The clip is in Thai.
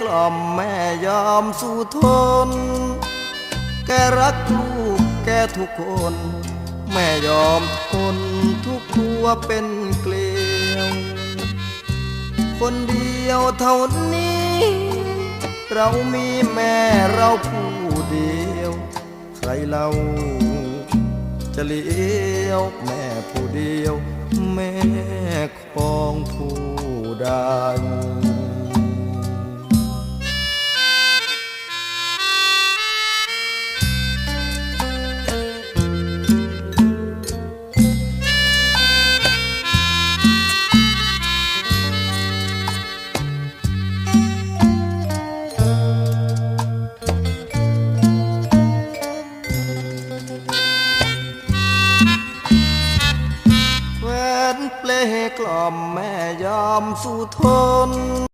กล่อมแม่ยอมสู้ทน แกรักลูกแกทุกคน แม่ยอมทนทุกครัวเป็นเกลียว คนเดียวเท่านี้ เรามีแม่เราผู้เดียว ใครเราจะเลี้ยวแม่ผู้เดียว แม่ของผู้ใด เปลกล่อมแม่ยอมสู้ทน